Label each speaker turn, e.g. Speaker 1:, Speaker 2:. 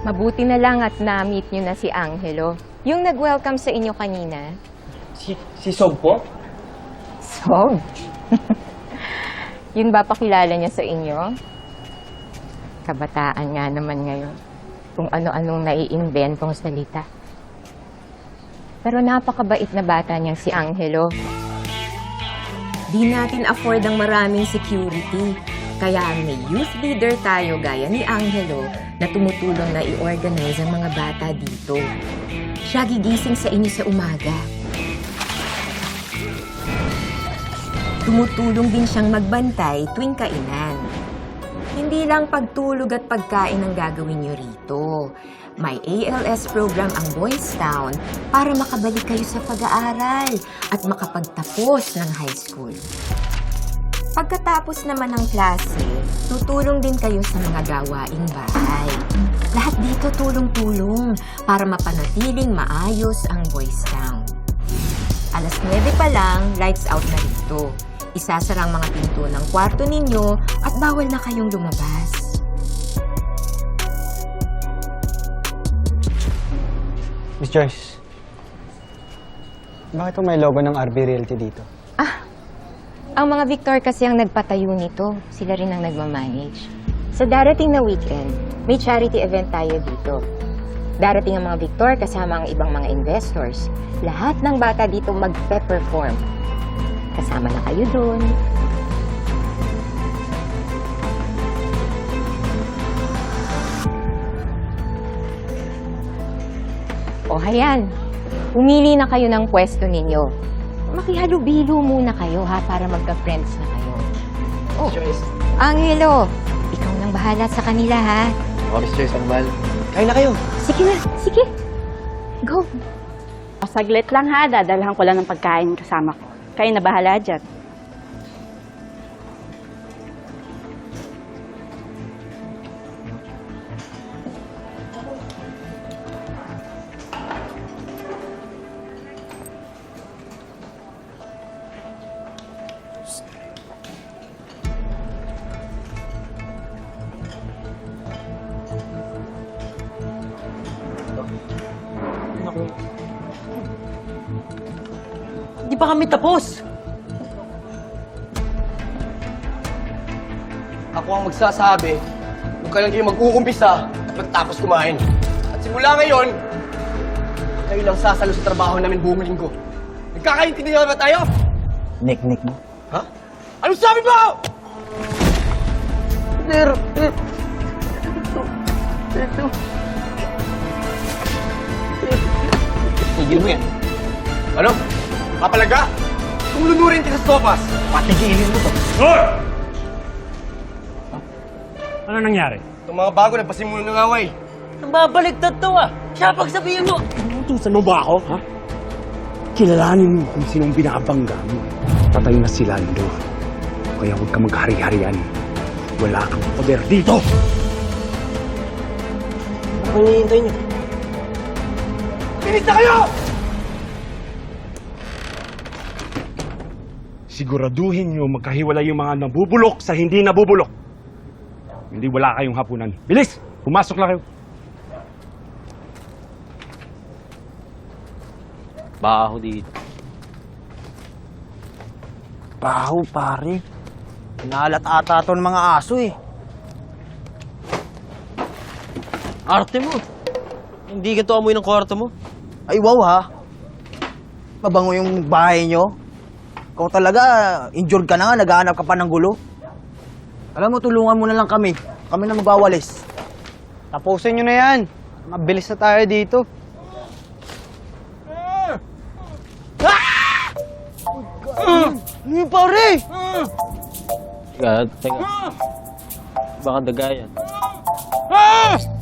Speaker 1: Mabuti na lang at na-meet nyo na si Angelo. Yung nag-welcome sa inyo kanina.
Speaker 2: Si, si Sob po?
Speaker 1: So, yun ba pakilala niya sa inyo? Kabataan nga naman ngayon. Kung ano-anong naiimbentong salita. Pero napakabait na bata niyang si Angelo. Di natin afford ang maraming security. Kaya may youth leader tayo gaya ni Angelo na tumutulong na i-organize ang mga bata dito. Siya gigising sa inyo sa umaga. Tumutulong din siyang magbantay tuwing kainan. Hindi lang pagtulog at pagkain ang gagawin niyo rito. May ALS program ang Boys Town para makabalik kayo sa pag-aaral at makapagtapos ng high school. Pagkatapos naman ng klase, tutulong din kayo sa mga gawaing bahay. Lahat dito tulong-tulong para mapanatiling maayos ang Boys Town. Alas 9 pa lang, lights out na rito. Isasara ang mga pinto ng kwarto ninyo at bawal na kayong lumabas.
Speaker 3: Miss Joyce, bakit may logo ng RB Realty dito?
Speaker 1: Ang mga Victor kasi ang nagpatayo nito. Sila rin ang nagmamanage. Sa darating na weekend, may charity event tayo dito. Darating ang mga Victor kasama ang ibang mga investors. Lahat ng bata dito magpe-perform. Kasama na kayo doon. O hayan, pumili na kayo ng pwesto ninyo. Makihalubilo muna kayo ha para magka-friends na kayo. Oh,
Speaker 2: Joyce.
Speaker 1: Angelo, ikaw nang bahala sa kanila ha.
Speaker 2: Oh, Miss Joyce, ang mahal. Kain na kayo.
Speaker 1: Sige na, sige. Go.
Speaker 4: Saglit lang ha, dadalhan ko lang ng pagkain kasama ko. Kayo na bahala dyan.
Speaker 2: Hindi pa kami tapos. Ako ang magsasabi kung kailan kayo mag-uumpisa at magtapos kumain. At simula ngayon, kayo lang sasalo sa trabaho namin buong linggo. Nagkakaintindihan ba tayo?
Speaker 3: Nick-nick mo?
Speaker 2: Ha? Anong sabi mo? Sir, sir. Ito. Tigil mo yan. Ano? Papalaga? Kung lunurin ka sa sopas, patigilin mo to.
Speaker 5: Hoy! Ano nangyari?
Speaker 2: Itong mga bago nagpasimulo ng away.
Speaker 6: Ang babaligtad to ah. Siya pagsabihin mo.
Speaker 5: Utusan mo ba ako, ha? Kilalanin mo kung sinong binabangga mo. Patay na si Lando. Kaya huwag ka maghari-harian. Wala kang poder dito!
Speaker 2: Ano hinihintay niyo? Bilis na kayo!
Speaker 5: Siguraduhin niyo magkahiwalay yung mga nabubulok sa hindi nabubulok. Hindi wala kayong hapunan. Bilis! Pumasok lang kayo.
Speaker 6: Baho dito.
Speaker 3: Baho, pare. Nalat ata to ng mga aso eh.
Speaker 6: Arte mo. Hindi ka to amoy ng kwarto mo.
Speaker 3: Ay, wow ha. Mabango yung bahay nyo. Ikaw talaga, injured ka na nga, naghahanap ka pa ng gulo. Alam mo, tulungan mo na lang kami. Kami na magwawalis. Tapusin nyo na yan. Mabilis na tayo dito. Ano yun, pare?
Speaker 6: Teka, teka. Baka daga yan.
Speaker 5: Ah!